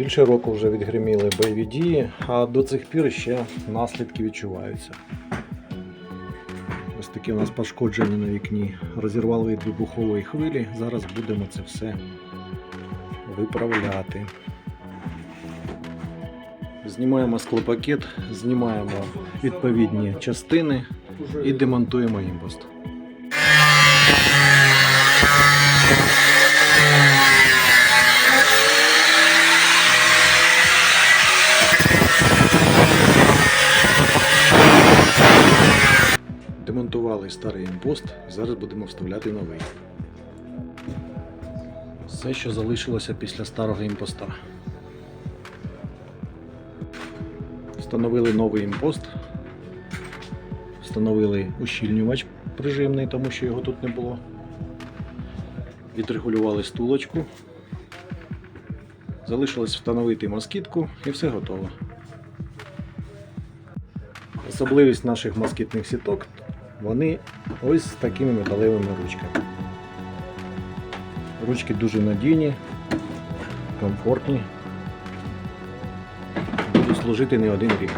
Більше року вже відгриміли бойові дії, а до цих пір ще наслідки відчуваються. Ось такі у нас пошкодження на вікні. Розірвали від вибухової хвилі. Зараз будемо це все виправляти. Знімаємо склопакет, знімаємо відповідні частини і демонтуємо імпост. Демонтували старий імпост, зараз будемо вставляти новий. Все, що залишилося після старого імпоста. Встановили новий імпост. Встановили ущільнювач прижимний, тому що його тут не було. Відрегулювали стулочку. Залишилось встановити москітку і все готово. Особливість наших москітних сіток вони ось з такими металевими ручками. Ручки дуже надійні, комфортні, будуть служити не один рік.